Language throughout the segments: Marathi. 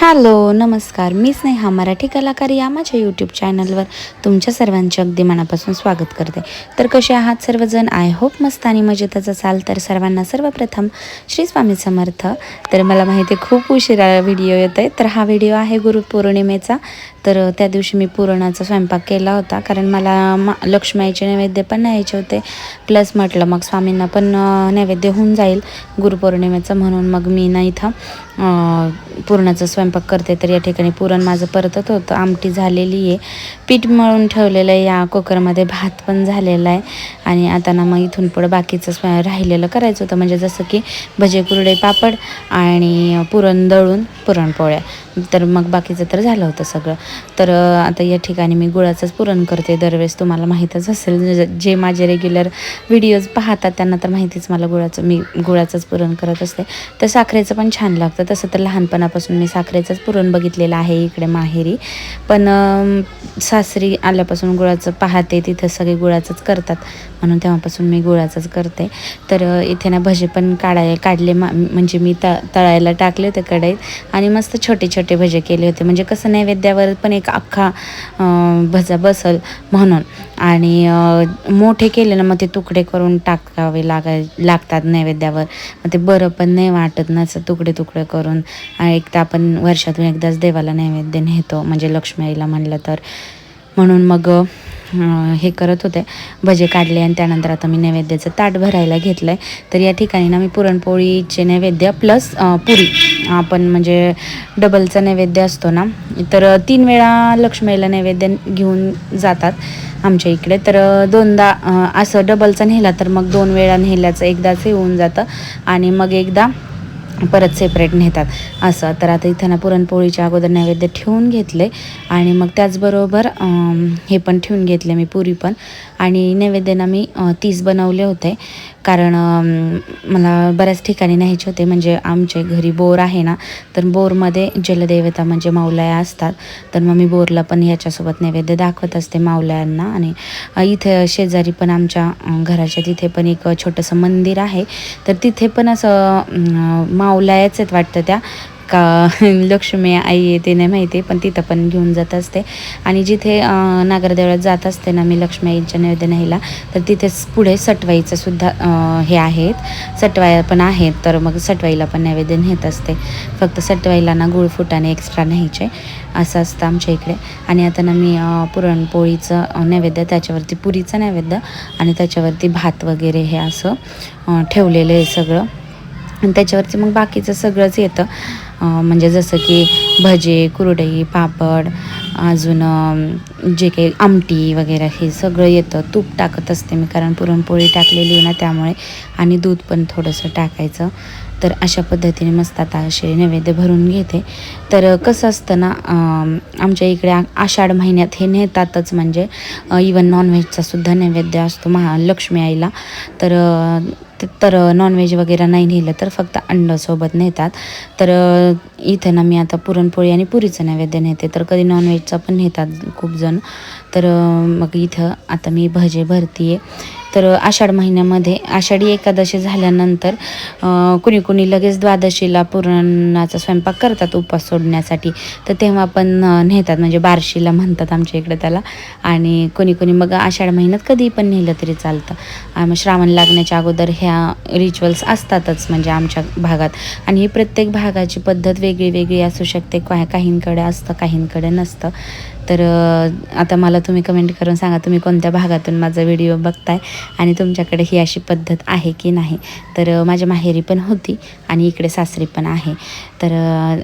हॅलो नमस्कार. मी स्नेहा मराठी कलाकार या माझ्या यूट्यूब चॅनलवर तुमच्या सर्वांचे अगदी मनापासून स्वागत करते. तर कसे आहात सर्वजण? आय होप मस्त आणि मजेतच असाल. तर सर्वांना सर्वप्रथम श्री स्वामी समर्थ. तर मला माहिती आहे खूप उशिरा व्हिडिओ येत आहे. तर हा व्हिडिओ आहे गुरुपौर्णिमेचा तर त्या दिवशी मी पुरणाचा स्वयंपाक केला होता. कारण मला मा लक्ष्मीचे नैवेद्य पण न्यायचे होते. प्लस म्हटलं मग स्वामींना पण नैवेद्य होऊन जाईल. गुरुपौर्णिमेचं म्हणून मग मी ना इथं पुरणाचा स्वयंपाक करते तर या ठिकाणी पुरण माझं परतत होतं. आमटी झालेली आहे. पीठ मळून ठेवलेलं आहे. या कुकरमध्ये भात पण झालेला आहे. आणि आता ना मग इथून पुढं बाकीचं स्वय राहिलेलं करायचं होतं. म्हणजे जसं की भजे कुरडे पापड आणि पुरण दळून पुरणपोळ्या तर मग बाकीचं तर झालं होतं सगळं. तर आता या ठिकाणी मी गुळाचंच पुरण करते. दरवेळेस तुम्हाला माहीतच असेल. जे माझे रेग्युलर व्हिडिओज पाहतात त्यांना तर माहितीच मला गुळाचं मी गुळाचंच पुरण करत असते. तर साखरेचं पण छान लागतं. तसं तर लहानपणापासून मी साखरेचंच पुरण बघितलेलं आहे इकडे माहेरी. पण सासरी आल्यापासून गुळाचं पाहते तिथं सगळे गुळाचंच करतात. म्हणून तेव्हापासून मी गुळाचंच करते. तर इथे ना भजे पण काढाय काढले मा म्हणजे मी त तळायला टाकले होते कढईत. आणि मस्त छोटे छोटे भजे केले होते. म्हणजे कसं नैवेद्यावर पण एक अख्खा भजा बसल म्हणून. आणि मोठे केले ना मग ते तुकडे करून टाकावे लागाय लागतात नैवेद्यावर. मग ते बरं पण नाही वाटत ना असं तुकडे तुकडे करून. करून एक तर आपण वर्षातून एकदाच देवाला नैवेद्य नेतो. म्हणजे लक्ष्मी आईला म्हणलं तर. म्हणून मग हे करत होते. भजे काढले आणि त्यानंतर आता मी नैवेद्याचं ताट भरायला घेतलं आहे तर या ठिकाणी ना मी पुरणपोळीचे नैवेद्य प्लस पुरी. आपण म्हणजे डबलचा नैवेद्य असतो ना. तर तीन वेळा लक्ष्मीला नैवेद्य घेऊन जातात आमच्या इकडे. तर दोनदा असं डबलचा नेला तर मग दोन वेळा नेल्याचं एकदाच हे होऊन जातं. आणि मग एकदा परत सेपरेट नेतात. असं. तर आता इथं ना पुरणपोळीच्या अगोदर नैवेद्य ठेवून घेतले. आणि मग त्याचबरोबर हे पण ठेवून घेतले मी पुरी पण. आणि नैवेद्यानं मी तीस बनवले होते. कारण मला बऱ्याच ठिकाणी न्यायचे होते. म्हणजे आमच्या घरी बोर आहे ना तर बोरमध्ये जलदेवता म्हणजे मावलाया असतात. तर मग मी बोरला पण ह्याच्यासोबत नैवेद्य दाखवत असते मावलायांना. आणि इथे शेजारी पण आमच्या घराच्या तिथे पण एक छोटंसं मंदिर आहे. तर तिथे पण असं माव मावलायाच आहेत वाटतं त्या. का लक्ष्मी आई येते नाही माहिती पण तिथं पण घेऊन जात असते. आणि जिथे नागरदेवळात जात असते ना मी लक्ष्मी आईच्या नैवेद्य तर तिथेच पुढे सटवाईचं सुद्धा हे आहेत. सटवाया पण आहेत तर मग सटवाईला पण नैवेद्य नेत असते. फक्त सटवाईला ना गुळ फुटाने एक्स्ट्रा न्यायचे असं असतं आमच्या इकडे. आणि आता ना मी पुरणपोळीचं नैवेद्य त्याच्यावरती पुरीचं नैवेद्य आणि त्याच्यावरती भात वगैरे हे असं ठेवलेलं आहे सगळं. आणि त्याच्यावरती मग बाकीचं सगळंच येतं. म्हणजे जसं की भजे कुरडई पापड अजून जे काही आमटी वगैरे हे सगळं येतं. तूप टाकत असते मी कारण पुरणपोळी टाकलेली आहे ना त्यामुळे. आणि दूध पण थोडंसं टाकायचं. तर अशा पद्धतीने मस्त आता असे नैवेद्य भरून घेते. तर कसं असतं ना आमच्या इकडे आषाढ महिन्यात हे नेतातच म्हणजे इवन नॉनव्हेजचा सुद्धा नैवेद्य असतो महा लक्ष्मी आईला. तर ते- तर नॉनव्हेज वगैरे नाही नेलं तर फक्त अंडसोबत नेतात. तर इथं ना मी आता पुरणपोळी आणि पुरीचं नैवेद्य नेते. तर कधी नॉनव्हेजचा पण नेतात खूप जण. तर मग इथं आता मी भजे भरती आहे तर आषाढ महिन्यामध्ये आषाढी एकादशी झाल्यानंतर कुणी कुणी लगेच द्वादशीला पुरणाचा स्वयंपाक करतात उपवास सोडण्यासाठी. तर तेव्हा पण नेतात म्हणजे बारशीला म्हणतात आमच्या इकडे त्याला. आणि कोणी कोणी मग आषाढ महिन्यात कधी पण नेलं तरी चालतं. मग श्रावण लागण्याच्या अगोदर ह्या रिच्युअल्स असतातच म्हणजे आमच्या भागात. आणि ही प्रत्येक भागाची पद्धत वेगळी वेगळी असू शकते. का काहींकडे असतं काहींकडे नसतं. तर आता मला तुम्ही कमेंट करून सांगा तुम्ही कोणत्या भागातून माझा व्हिडिओ बघताय आणि तुमच्याकडे ही अशी पद्धत आहे की नाही? तर माझ्या माहेरी पण होती आणि इकडे सासरी पण आहे. तर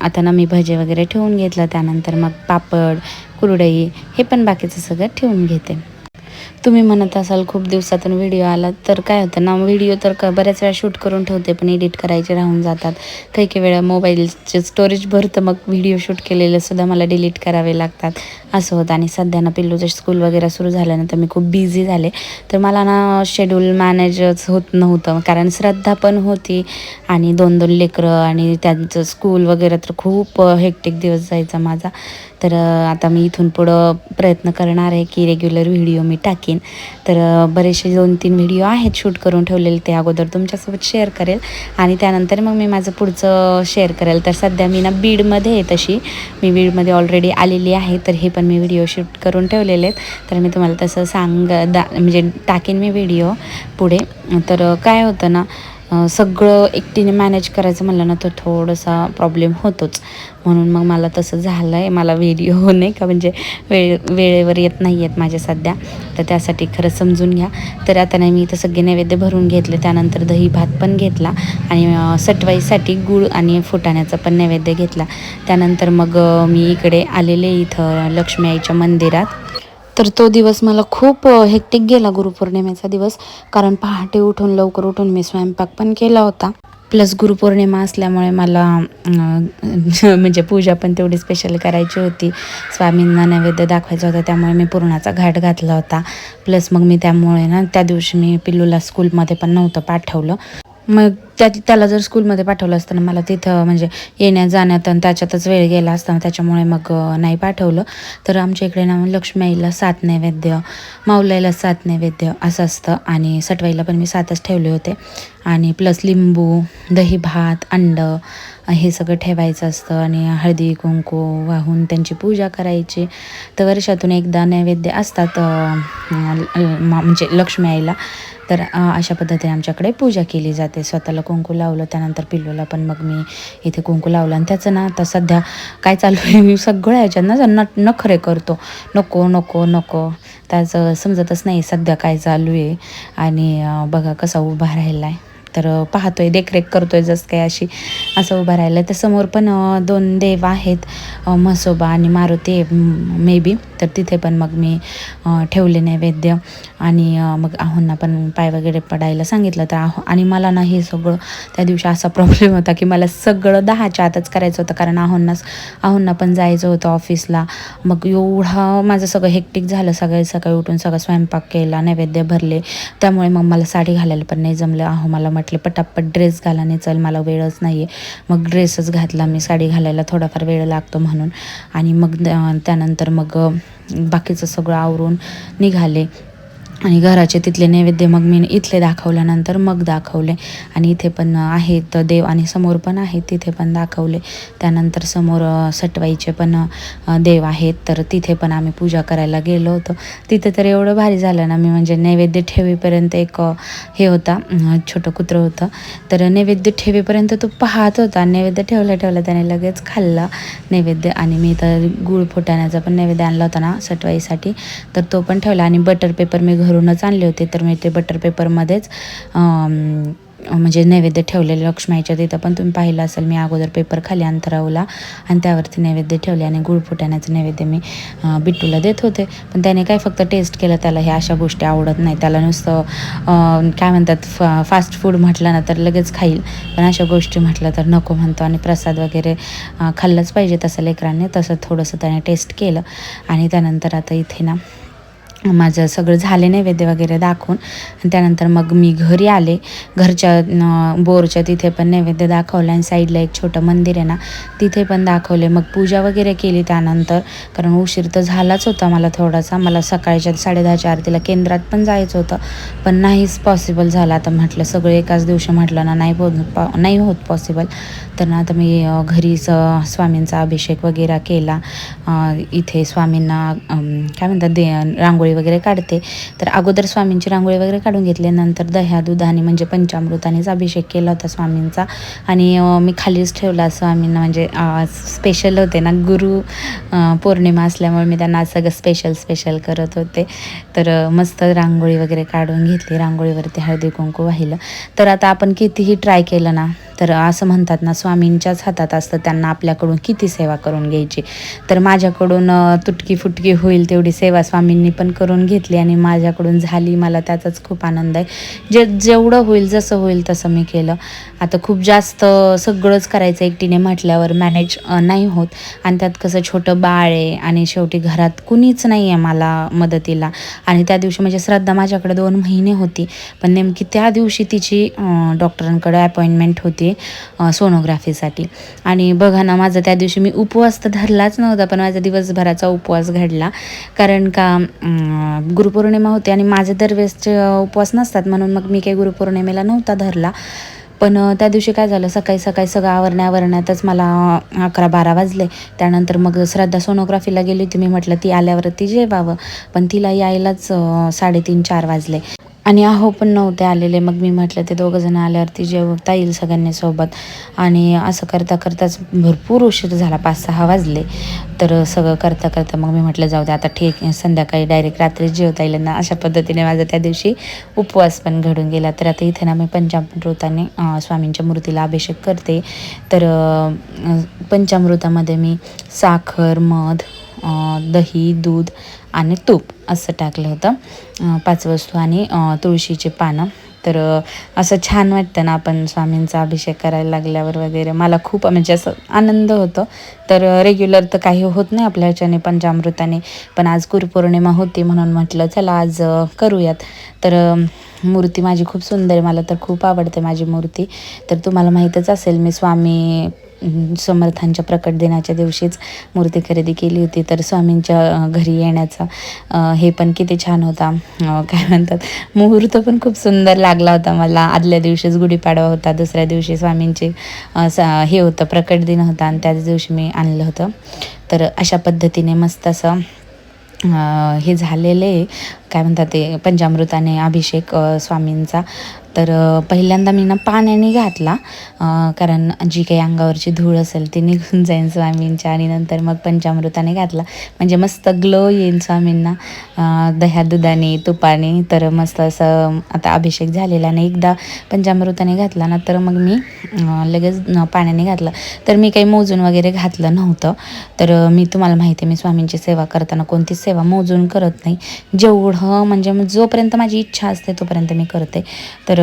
आता ना मी भजे वगैरे ठेवून घेतलं त्यानंतर मग पापड कुरडई हे पण बाकीचं सगळं ठेवून घेते. तुम्ही म्हणत असाल खूप दिवसातून व्हिडिओ आला तर काय होतं ना व्हिडिओ तर क बऱ्याच वेळा शूट करून ठेवते पण एडिट करायचे राहून जातात. काही काही वेळा मोबाईलचे स्टोरेज भरतं मग व्हिडिओ शूट केलेलंसुद्धा मला डिलीट करावे लागतात. असं होतं. आणि सध्या ना पिल्लूचं स्कूल वगैरे सुरू झाल्यानंतर मी खूप बिझी झाले. तर मला ना शेड्यूल मॅनेजच होत नव्हतं कारण श्रद्धा पण होती आणि दोन दोन लेकरं आणि त्यांचं स्कूल वगैरे तर खूप हेक्टिक दिवस जायचा माझा. तर आता मी इथून पुढं प्रयत्न करणार आहे की रेग्युलर व्हिडिओ मी टाकेन. तर बरेचसे दोन तीन व्हिडिओ आहेत शूट करून ठेवलेले ते अगोदर तुमच्यासोबत शेअर करेल. आणि त्यानंतर मग मी माझं पुढचं शेअर करेल. तर सध्या मी ना बीडमध्ये आहे तशी. मी बीडमध्ये ऑलरेडी आलेली आहे तर हे पण मी व्हिडिओ शूट करून ठेवलेले आहेत. तर मी तुम्हाला तसं सांग दा म्हणजे टाकेन मी व्हिडिओ पुढे. तर काय होतं ना सगळं एकटीने मॅनेज करायचं म्हणलं ना तर थोडासा प्रॉब्लेम होतोच. म्हणून मग मला तसं झालं आहे मला व्हिडिओ नाही का म्हणजे वेळ वेळेवर येत नाही आहेत माझ्या सध्या. तर त्यासाठी खरं समजून घ्या. तर आता नाही मी इथं सगळे नैवेद्य भरून घेतले. त्यानंतर दही भात पण घेतला. आणि सटवाईसाठी गूळ आणि फुटाण्याचा पण नैवेद्य घेतला. त्यानंतर मग मी इकडे आलेले इथं लक्ष्मी आईच्या मंदिरात. तर तो दिवस मला खूप हेक्टिक गेला गुरुपौर्णिमेचा दिवस. कारण पहाटे उठून लवकर उठून मी स्वयंपाक पण केला होता. प्लस गुरुपौर्णिमा असल्यामुळे मला म्हणजे पूजा पण तेवढी स्पेशल करायची होती. स्वामींना नैवेद्य दाखवायचा होता त्यामुळे मी पूर्णाचा घाट घातला होता. प्लस मग मी त्यामुळे ना त्या दिवशी मी पिल्लूला स्कूलमध्ये पण नव्हतं पाठवलं. मग त्या त्याला जर स्कूलमध्ये पाठवलं असतं ना मला तिथं म्हणजे येण्या जाण्यात आणि त्याच्यातच वेळ गेला असताना त्याच्यामुळे मग नाही पाठवलं. तर आमच्या इकडे ना लक्ष्मीआईला सात नैवेद्य माऊलाईला सात नैवेद्य असं असतं. आणि सटवाईला पण मी सातच ठेवले होते. आणि प्लस लिंबू दही भात अंडं हे सगळं ठेवायचं असतं. आणि हळदी कुंकू वाहून त्यांची पूजा करायची. तर वर्षातून एकदा नैवेद्य असतात म्हणजे लक्ष्मी आईला तर अशा पद्धतीने आमच्याकडे पूजा केली जाते. स्वतःला कुंकू लावलं त्यानंतर पिल्लूला पण मग मी इथे कुंकू लावलं. आणि त्याचं ना आता सध्या काय चालू आहे मी सगळ्या ह्याच्यात ना न नखरे करतो. नको नको नको. त्याचं समजतच नाही सध्या काय चालू आहे. आणि बघा कसा उभा राहिला आहे तर पाहतोय देखरेख करतोय जसं काय अशी असं उभं राहिलं तर समोर पण दोन देव आहेत म्हसोबा आणि मारुती मे बी तर तिथे पण मग मी ठेवले नैवेद्य. आणि मग आहोंना पण पाय वगैरे पडायला सांगितलं. तर आहो आणि मला ना हे सगळं त्या दिवशी असा प्रॉब्लेम होता की मला सगळं दहाच्या आतच करायचं होतं. कारण आहोंनाच आहोंना पण जायचं होतं ऑफिसला मग एवढा माझं सगळं हेक्टिक झालं. सकाळी सकाळी उठून सगळं स्वयंपाक केला नैवेद्य भरले. त्यामुळे मग मला साडी घालायला पण नाही जमलं. आहो मला म्हटले पटापट ड्रेस घाला नाही चल मला वेळच नाही आहे मग ड्रेसच घातला मी. साडी घालायला थोडाफार वेळ लागतो म्हणून. आणि मग त्यानंतर मग बाकीचं सगळं आवरून निघाले. आणि घराचे तिथले नैवेद्य मग मी इथले दाखवल्यानंतर मग दाखवले. आणि इथे पण आहेत देव आणि समोर पण आहेत तिथे पण दाखवले. त्यानंतर समोर सटवाईचे पण देव आहेत. तर तिथे पण आम्ही पूजा करायला गेलो होतो. तिथे तर एवढं भारी झालं ना मी म्हणजे नैवेद्य ठेवीपर्यंत एक हे होता छोटं कुत्रं होतं. तर नैवेद्य ठेवीपर्यंत तो पाहत होता. नैवेद्य ठेवल्या ठेवला त्याने लगेच खाल्ला नैवेद्य. आणि मी तर गुळ फुटाण्याचा पण नैवेद्य आणला होता ना सटवाईसाठी. तर तो पण ठेवला. आणि बटर पेपर मी घरूनच आणले होते. तर मी ते बटर पेपरमध्येच म्हणजे नैवेद्य ठेवलेले लक्ष्मीच्या तिथं पण तुम्ही पाहिलं असेल मी अगोदर पेपर खाली अंतरावला आणि त्यावरती नैवेद्य ठेवले आणि गुळ फुटाण्याचं नैवेद्य मी बिट्टूला देत होते. पण त्याने काय फक्त टेस्ट केलं त्याला ह्या अशा गोष्टी आवडत नाही. त्याला नुसतं काय म्हणतात फा फास्ट फूड म्हटलं ना तर लगेच खाईल. पण अशा गोष्टी म्हटलं तर नको म्हणतो आणि प्रसाद वगैरे खाल्लंच पाहिजे तसं लेकरांनी. तसं थोडंसं त्याने टेस्ट केलं आणि त्यानंतर आता इथे ना माझं सगळं झाले नैवेद्य वगैरे दाखवून. आणि त्यानंतर मग मी घरी आले. घरच्या बोरच्या तिथे पण नैवेद्य दाखवलं आणि साईडला एक छोटं मंदिर आहे ना तिथे पण दाखवले. मग पूजा वगैरे केली त्यानंतर. कारण उशीर तर झालाच होता मला थोडासा. मला सकाळच्या साडेदहाच्या आरतीला केंद्रात पण जायचं होतं. पण नाहीच पॉसिबल झालं. आता म्हटलं सगळं एकाच दिवशी म्हटलं ना नाही होत पॉ- नाही होत पॉसिबल तर ना आता मी घरीच स्वामींचा अभिषेक वगैरे केला. इथे स्वामींना काय म्हणतात दे रांगोळी वगैरे काढते. तर अगोदर स्वामींची रांगोळी वगैरे काढून घेतली नंतर दह्या दुधाने म्हणजे पंचामृतानेच अभिषेक केला होता स्वामींचा. आणि मी खालीच ठेवला स्वामींना म्हणजे स्पेशल होते ना गुरु पौर्णिमा असल्यामुळे मी त्यांना सगळं स्पेशल स्पेशल करत होते. तर मस्त रांगोळी वगैरे काढून घेतली रांगोळीवरती हळदी कुंकू वाहिलं. तर आता आपण कितीही ट्राय केलं ना तर असं म्हणतात ना स्वामींच्याच हातात असतं त्यांना आपल्याकडून किती सेवा करून घ्यायची. तर माझ्याकडून तुटकी फुटकी होईल तेवढी सेवा स्वामींनी पण करून घेतली आणि माझ्याकडून झाली. मला त्याचाच खूप आनंद आहे. जे जेवढं होईल जसं होईल तसं मी केलं. आता खूप जास्त सगळंच करायचं एकटीने म्हटल्यावर मॅनेज नाही होत. आणि त्यात कसं छोटं बाळ आहे आणि शेवटी घरात कुणीच नाही आहे मला मदतीला. आणि त्या दिवशी म्हणजे श्रद्धा माझ्याकडे दोन महिने होती. पण नेमकी त्या दिवशी तिची डॉक्टरांकडे अपॉइंटमेंट होती. आहे सोनोग्राफीसाठी. आणि बघा ना माझा त्या दिवशी मी उपवास तर धरलाच नव्हता पण माझा दिवसभराचा उपवास घडला. कारण का गुरुपौर्णिमा होती आणि माझे दरवेळेसचे उपवास नसतात म्हणून मग मी काही गुरुपौर्णिमेला नव्हता धरला. पण त्या दिवशी काय झालं सकाळी सकाळी सगळं आवरण्या आवरण्यातच मला अकरा बारा वाजले. त्यानंतर मग श्रद्धा सोनोग्राफीला गेली होती. मी म्हटलं ती आल्यावरती जेवावं. पण तिला यायलाच साडेतीन चार वाजले. आणि अहो पण नव्हते आलेले. मग मी म्हटलं ते दोघंजण आल्यावरती जेवता येईल सगळ्यांनी सोबत. आणि असं करता करताच भरपूर उशीर झाला पाच सहा वाजले. तर सगळं करता करता मग मी म्हटलं जाऊ दे आता ठीक संध्याकाळी डायरेक्ट रात्री जेवता येईल ना अशा पद्धतीने माझा त्या दिवशी उपवास पण घडून गेला. तर आता इथे ना मी पंचामृताने स्वामींच्या मूर्तीला अभिषेक करते. तर पंचामृतामध्ये मी साखर मध दही दूध आणि तूप असं टाकलं होतं. पाच वस्तू आणि तुळशीचे पानं. तर असं छान वाटतं ना आपण स्वामींचा अभिषेक करायला लागल्यावर वगैरे. मला खूप म्हणजे असं आनंद होतो. तर रेग्युलर तर काही होत नाही आपल्या ह्याच्याने पंचामृताने. पण आज गुरुपौर्णिमा होती म्हणून म्हटलं चला आज करूयात. तर मूर्ती माझी खूप सुंदर आहे. मला तर खूप आवडते माझी मूर्ती. तर तुम्हाला माहीतच असेल मी स्वामी समर्थांच्या प्रकट दिनाच्या दिवशीच मूर्ती खरेदी केली होती. तर स्वामींच्या घरी येण्याचा हे पण किती छान होता. काय म्हणतात मुहूर्त पण खूप सुंदर लागला होता मला. आदल्या दिवशीच गुढीपाडवा होता दुसऱ्या दिवशी स्वामींचे हे होतं प्रकट दिन होता आणि त्याच दिवशी मी आणलं होतं. तर अशा पद्धतीने मस्त असं हे झालेले काय म्हणतात ते पंचामृताने अभिषेक स्वामींचा. तर पहिल्यांदा मी ना पाण्याने घातला कारण जी काही अंगावरची धूळ असेल ती निघून जाईन स्वामींच्या आणि नंतर मग पंचामृताने घातला. म्हणजे मस्त ग्लो येईन स्वामींना दह्या दुधाने तुपाने. तर मस्त असं आता अभिषेक झालेला नाही एकदा पंचामृताने घातला ना तर मग मी लगेच पाण्याने घातलं. तर मी काही मोजून वगैरे घातलं नव्हतं. तर मी तुम्हाला माहिती आहे मी स्वामींची सेवा करताना कोणतीच सेवा मोजून करत नाही. जेवढं म्हणजे मग जोपर्यंत माझी इच्छा असते तोपर्यंत मी करते. तर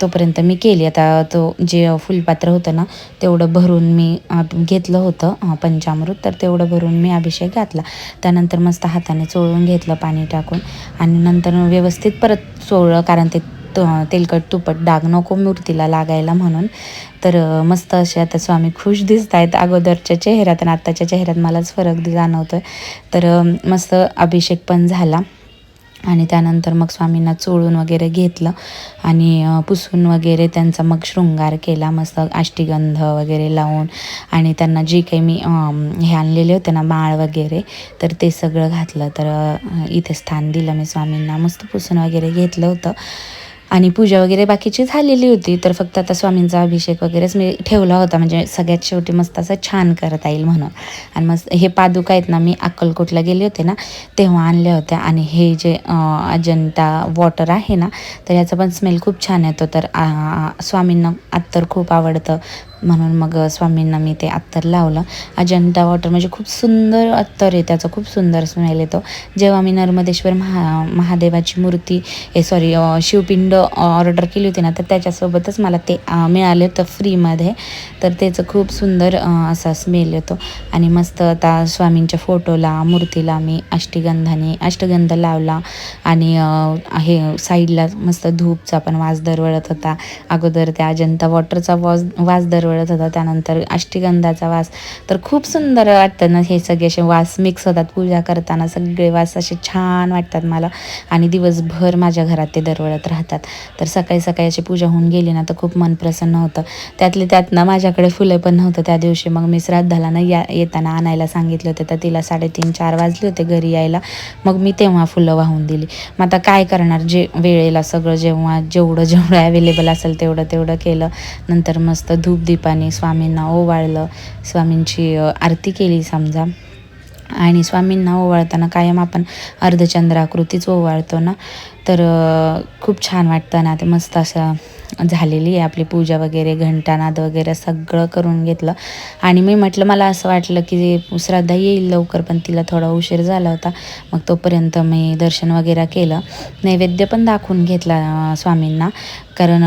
तोपर्यंत मी केली. आता तो जे फुलपात्र होतं ना तेवढं भरून मी घेतलं होतं पंचामृत. तर तेवढं भरून मी अभिषेक घातला. त्यानंतर मस्त हाताने चोळून घेतलं पाणी टाकून. आणि नंतर व्यवस्थित परत चोळलं कारण ते त- तेलकट तुपट डाग नको मूर्तीला लागायला म्हणून. तर मस्त असे आता स्वामी खुश दिसत आहेत अगोदरच्या चेहऱ्यात आणि आत्ताच्या चेहऱ्यात मलाच फरक जाणवतो आहे तर मस्त अभिषेक पण झाला. आणि त्यानंतर मग स्वामींना चोळून वगैरे घेतलं आणि पुसून वगैरे त्यांचा मग शृंगार केला मस्त अष्टीगंध वगैरे लावून आणि त्यांना जे काही मी हे आणलेले होते ना माळ वगैरे तर ते सगळं घातलं. तर इथे स्थान दिलं मी स्वामींना. मस्त पुसून वगैरे घेतलं होतं. आणि पूजा वगैरे बाकीची झालेली होती तर फक्त आता स्वामींचा अभिषेक वगैरेच मी ठेवला होता. म्हणजे सगळ्यात शेवटी मस्त असं छान करता येईल म्हणून. आणि मस्त हे पादुका आहेत ना मी अक्कलकोटला गेले होते ना तेव्हा आणल्या होत्या. आणि हे जे अजंता वॉटर आहे ना तर याचा पण स्मेल खूप छान येतो. तर स्वामींना आत्तर खूप आवडतं. म्हणून मग स्वामींना मी ते अत्तर लावलं. अजंता वॉटर म्हणजे खूप सुंदर अत्तर आहे त्याचा खूप सुंदर स्मेल येतो. जेव्हा मी नर्मदेश्वर महा महादेवाची मूर्ती हे सॉरी शिवपिंड ऑर्डर केली होती ना तर त्याच्यासोबतच मला ते मिळाले होतं फ्रीमध्ये तर त्याचं खूप सुंदर असा स्मेल येतो. आणि मस्त आता स्वामींच्या फोटोला मूर्तीला मी अष्टगंधाने अष्टगंध लावला. आणि हे साईडला मस्त धूपचा पण वास दरवळत होता. अगोदर त्या अजंता वॉटरचा वास वास दरवळत होता त्यानंतर अष्टीगंधाचा वास. तर खूप सुंदर वाटतं ना हे सगळे असे वास मिक्स होतात पूजा करताना सगळे वास असे छान वाटतात मला. आणि दिवसभर माझ्या घरात ते दरवळत राहतात. तर सकाळी सकाळी अशी पूजा होऊन गेली ना तर खूप मन प्रसन्न होतं. त्यातले त्यात ना माझ्याकडे फुलं पण नव्हतं त्या दिवशी. मग मी श्राद्धाला ना या येताना आणायला सांगितले होते तर तिला साडेतीन चार वाजले होते घरी यायला. मग मी तेव्हा फुलं वाहून दिली. मग आता काय करणार? जे वेळेला सगळं जेव्हा जेवढं जेवढं अवेलेबल असेल तेवढं तेवढं केलं. नंतर मस्त धूप दीप दीपाने स्वामींना ओवाळलं स्वामींची आरती केली समजा. आणि स्वामींना ओवाळताना कायम आपण अर्धचंद्राकृतीच ओवाळतो ना? तर खूप छान वाटतं ना ते मस्त असं झालेली आहे आपली पूजा वगैरे घंटानाद वगैरे सगळं करून घेतलं. आणि मी म्हटलं मला असं वाटलं की श्रद्धा येईल लवकर पण तिला थोडा उशीर झाला होता. मग तोपर्यंत मी दर्शन वगैरे केलं. नैवेद्य पण दाखवून घेतला स्वामींना. कारण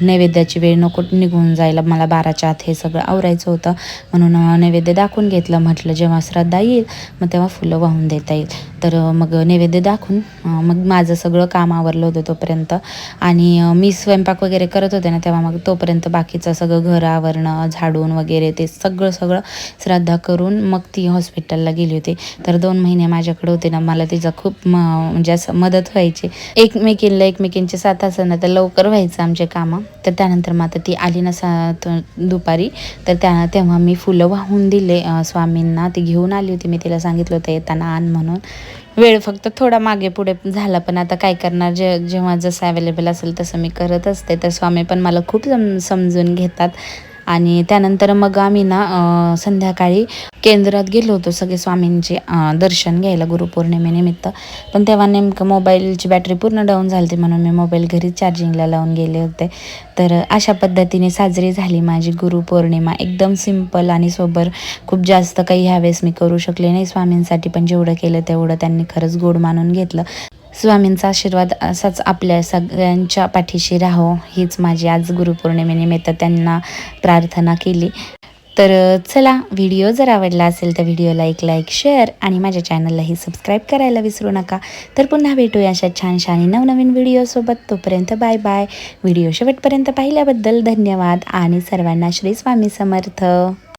नैवेद्याची वेळ नको निघून जायला मला बाराच्या आत हे सगळं आवरायचं होतं. म्हणून नैवेद्य दाखवून घेतलं. म्हटलं जेव्हा श्रद्धा येईल मग तेव्हा फुलं वाहून देता येईल. तर मग नैवेद्य दाखवून मग माझं सगळं काम आवरलं होतं तोपर्यंत. आणि मी स्वयंपाक वगैरे करत होते ना तेव्हा मग तोपर्यंत बाकीचं सगळं घर आवरणं झाडून वगैरे ते सगळं सगळं श्रद्धा करून मग ती हॉस्पिटलला गेली होती. तर दोन महिने माझ्याकडे होते ना मला तिचं खूप म- म्हणजे असं मदत व्हायची. एकमेकींना एकमेकींचे साथ असं ना तर लवकर व्हायचं आमचे कामं. तर त्यानंतर मग आता ती आली ना दुपारी. तर त्या तेव्हा मी फुलं वाहून दिले स्वामींना. ती घेऊन आली होती. मी तिला सांगितलं होतं येताना आण म्हणून. वेळ फक्त थोडा मागे पुढे झाला. पण आता काय करणार? जे जेव्हा जसं अवेलेबल असेल तसं मी करत असते. तर स्वामी पण मला खूप सम समजून घेतात. आणि त्यानंतर मग आम्ही ना संध्याकाळी केंद्रात गेलो होतो सगळे स्वामींचे दर्शन घ्यायला गुरुपौर्णिमेनिमित्त पण तेव्हा नेमकं मोबाईलची बॅटरी पूर्ण डाऊन झाली होती म्हणून मी मोबाईल घरी चार्जिंगला लावून गेले होते. तर अशा पद्धतीने साजरी झाली माझी गुरुपौर्णिमा. एकदम सिंपल आणि सोबर. खूप जास्त काही ह्यावेळेस मी करू शकले नाही स्वामींसाठी पण जेवढं केलं तेवढं त्यांनी खरंच गोड मानून घेतलं. स्वामींचा आशीर्वाद असाच आपल्या सगळ्यांच्या पाठीशी राहो हीच माझी आज गुरुपौर्णिमेनिमित्त त्यांना प्रार्थना केली. तर चला व्हिडिओ जर आवडला असेल तर व्हिडिओला एक लाईक शेअर आणि माझ्या चॅनललाही सबस्क्राईब करायला विसरू नका. तर पुन्हा भेटूया अशा छानशा आणि नवनवीन व्हिडिओसोबत तोपर्यंत बाय बाय. व्हिडिओ शेवटपर्यंत पाहिल्याबद्दल धन्यवाद आणि सर्वांना श्री स्वामी समर्थ.